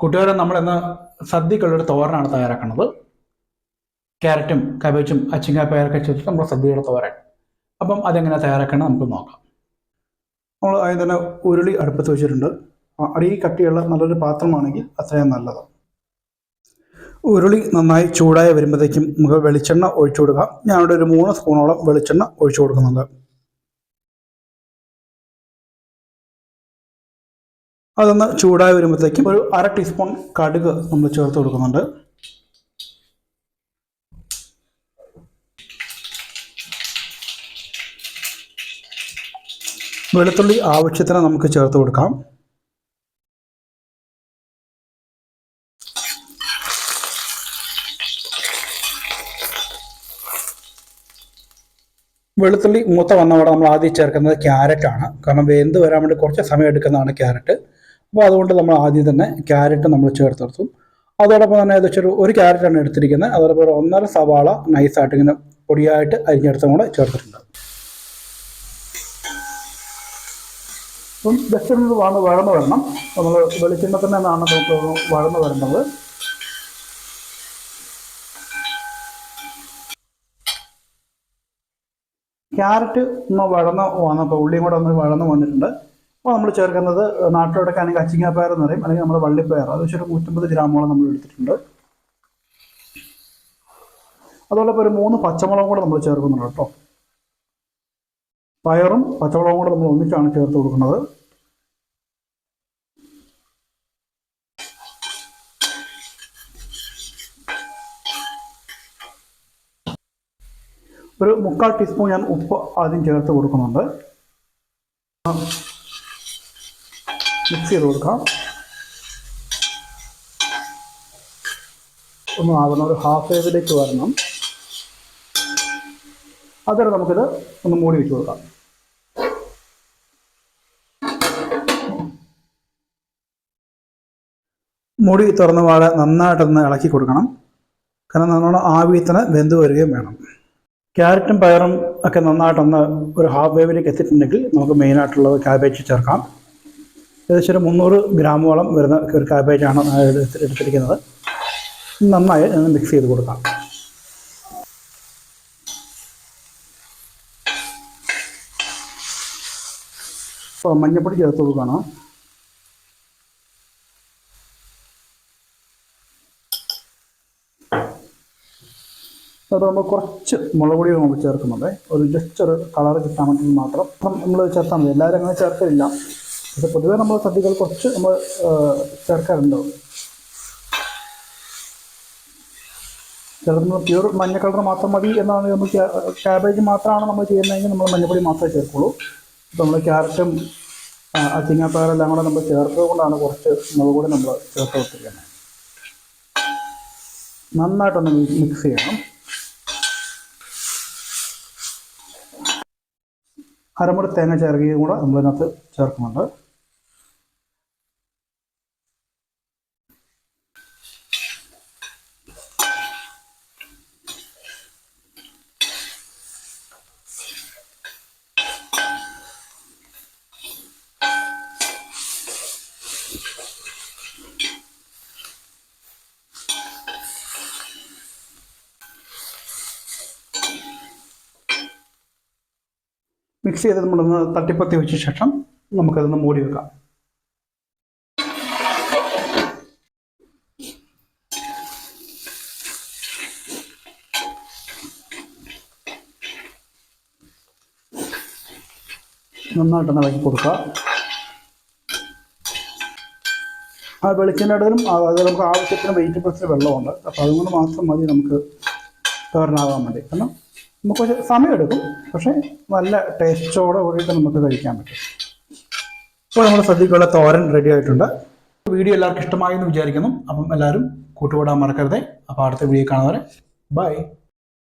കൂട്ടുകാരെ നമ്മൾ ഇന്ന് സദ്യക്കുള്ളൊരു തോരനാണ് തയ്യാറാക്കുന്നത്. ക്യാരറ്റും കബേജും അച്ചിങ്ങാപ്പയറൊക്കെ ചേർത്ത് നമ്മൾ സദ്യയുടെ തോരൻ. അപ്പം അതെങ്ങനെ തയ്യാറാക്കണം നമുക്ക് നോക്കാം. നമ്മൾ അതിന് തന്നെ ഉരുളി അടുപ്പത്ത് വെച്ചിട്ടുണ്ട്. അടി കട്ടിയുള്ള നല്ലൊരു പാത്രമാണെങ്കിൽ അത്രയും നല്ലത് ഉരുളി നന്നായി ചൂടായി വരുമ്പോഴത്തേക്കും നമുക്ക് വെളിച്ചെണ്ണ ഒഴിച്ചു കൊടുക്കാം. ഞാനിവിടെ ഒരു മൂന്ന് സ്പൂണോളം വെളിച്ചെണ്ണ ഒഴിച്ചു കൊടുക്കുന്നുണ്ട്. അതൊന്ന് ചൂടായി വരുമ്പോഴത്തേക്കും ഒരു അര ടീസ്പൂൺ കടുക് നമ്മൾ ചേർത്ത് കൊടുക്കുന്നുണ്ട്. വെളുത്തുള്ളി ആവശ്യത്തിന് നമുക്ക് ചേർത്ത് കൊടുക്കാം. വെളുത്തുള്ളി മൂത്ത വന്നവിടെ നമ്മൾ ആദ്യം ചേർക്കുന്നത് ക്യാരറ്റാണ്. കാരണം വെന്ത് വരാൻ വേണ്ടി കുറച്ച് സമയം എടുക്കുന്നതാണ് ക്യാരറ്റ്. അപ്പോൾ അതുകൊണ്ട് നമ്മൾ ആദ്യം തന്നെ ക്യാരറ്റ് നമ്മൾ ചേർത്ത് അതോടൊപ്പം തന്നെ ഏകദേശം ഒരു ഒരു ക്യാരറ്റാണ് എടുത്തിരിക്കുന്നത്. അതോടൊപ്പം ഒരു ഒന്നര സവാള നൈസായിട്ട് ഇങ്ങനെ പൊടിയായിട്ട് അരിഞ്ഞെടുത്തും കൂടെ ചേർത്തിട്ടുണ്ട്. അപ്പം ജസ്റ്റ് ഒന്ന് വന്ന് വഴന്ന് വരണം. നമ്മൾ വെളിച്ചെണ്ണ തന്നെ ആണ് നമുക്ക് വഴന്ന് വരേണ്ടത് ക്യാരറ്റ് ഒന്ന് വഴന്ന് വന്നപ്പോൾ ഉള്ളിയും കൂടെ ഒന്ന് വഴന്ന് വന്നിട്ടുണ്ട്. അപ്പോൾ നമ്മൾ ചേർക്കുന്നത് നാട്ടിലോടൊക്കെ ആണെങ്കിൽ അച്ചിങ്ങാപ്പയർ എന്ന് പറയും അല്ലെങ്കിൽ നമ്മൾ വള്ളിപ്പയർ. അത് വെച്ചൊരു നൂറ്റമ്പത് ഗ്രാമോളം നമ്മൾ എടുത്തിട്ടുണ്ട്. അതോടൊപ്പം ഒരു മൂന്ന് പച്ചമുളകും കൂടെ നമ്മൾ ചേർക്കുന്നുണ്ട് കേട്ടോ. പയറും പച്ചമുളകും കൂടെ നമ്മൾ ഒന്നിച്ചാണ് ചേർത്ത് കൊടുക്കുന്നത്. ഒരു മുക്കാൽ ടീസ്പൂൺ ഞാൻ ഉപ്പ് ആദ്യം ചേർത്ത് കൊടുക്കുന്നുണ്ട്. മിക്സ് ചെയ്ത് കൊടുക്കാം. ഒന്ന് ആവണം ഒരു ഹാഫ് വേവിലേക്ക് വരണം. അതുവരെ നമുക്കിത് ഒന്ന് മൂടി വെച്ച് കൊടുക്കാം. മുടി തുറന്ന പാടെ നന്നായിട്ടൊന്ന് ഇളക്കി കൊടുക്കണം. കാരണം നല്ലോണം ആവിയത്തിന് വെന്ത് വരികയും വേണം. ക്യാരറ്റും പയറും ഒക്കെ നന്നായിട്ടൊന്ന് ഒരു ഹാഫ് വേവിലേക്ക് എത്തിയിട്ടുണ്ടെങ്കിൽ നമുക്ക് മെയിനായിട്ടുള്ളത് കാബേജ് ചേർക്കാം. ഏകദേശം ഒരു മുന്നൂറ് ഗ്രാമോളം വരുന്ന ഒരു കാബേജാണ് എടുത്ത് എടുത്തിരിക്കുന്നത്. നന്നായി മിക്സ് ചെയ്ത് കൊടുക്കാം. അപ്പോൾ മഞ്ഞപ്പൊടി ചേർത്ത് കൊടുക്കണം. അപ്പോൾ നമ്മൾ കുറച്ച് മുളക് പൊടി നമ്മൾ ചേർക്കുന്നുണ്ട്. ഒരു ജസ്റ്റ് ഒരു കളർ കിട്ടാൻ വേണ്ടി മാത്രം. നമ്മൾ ചേർത്താൽ മതി. എല്ലാവരും അങ്ങനെ ചേർക്കില്ല പക്ഷെ പൊതുവെ നമ്മൾ സദ്യകൾ കുറച്ച് നമ്മൾ ചേർക്കാറുണ്ട്. ചിലപ്പോൾ പ്യൂർ മഞ്ഞ കളർ മാത്രം മതി എന്നാണ് നമ്മൾ ക്യാബേജ് മാത്രമാണ് നമ്മൾ ചെയ്യുന്നതെങ്കിൽ നമ്മൾ മഞ്ഞപ്പൊടി മാത്രമേ ചേർക്കുള്ളൂ. അപ്പോൾ നമ്മൾ ക്യാരറ്റും അച്ചിങ്ങാപ്പയറെല്ലാം കൂടെ നമ്മൾ ചേർത്തത് കൊണ്ടാണ് കുറച്ച് മുളക് കൂടി നമ്മൾ ചേർത്ത് വെച്ചിരിക്കുന്നത്. നന്നായിട്ടൊന്ന് മിക്സ് ചെയ്യണം. അരമുറി തേങ്ങ ചേർക്കുകയും കൂടെ നമ്മളിതിനകത്ത് ചേർക്കുന്നുണ്ട്. മിക്സ് ചെയ്ത് നമ്മളൊന്ന് തട്ടിപ്പത്തി വെച്ച ശേഷം നമുക്കതൊന്ന് മൂടി വെക്കാം. നന്നായിട്ടൊന്ന് ഇളക്കി കൊടുക്കുക. ആ വെളിച്ചെണ്ണ ഇടലും അത് നമുക്ക് ആവശ്യത്തിന് വെജിറ്റബിൾസിന് വെള്ളമുണ്ട്. അപ്പോൾ അതുകൊണ്ട് മാത്രം മതി നമുക്ക് തോരനാകാൻ വേണ്ടി. കാരണം നമുക്ക് സമയമെടുക്കും. പക്ഷേ നല്ല ടേസ്റ്റോടെ കൂടിയിട്ട് നമുക്ക് കഴിക്കാൻ പറ്റും. ഇപ്പോൾ നമ്മൾ സദ്യക്കുള്ള തോരൻ റെഡി ആയിട്ടുണ്ട്. വീഡിയോ എല്ലാവർക്കും ഇഷ്ടമായി എന്ന് വിചാരിക്കുന്നു. അപ്പം എല്ലാവരും കൂട്ടുകൂടാൻ മറക്കരുതേ. അപ്പോൾ അടുത്ത വീഡിയോ കാണുന്നവരെ ബൈ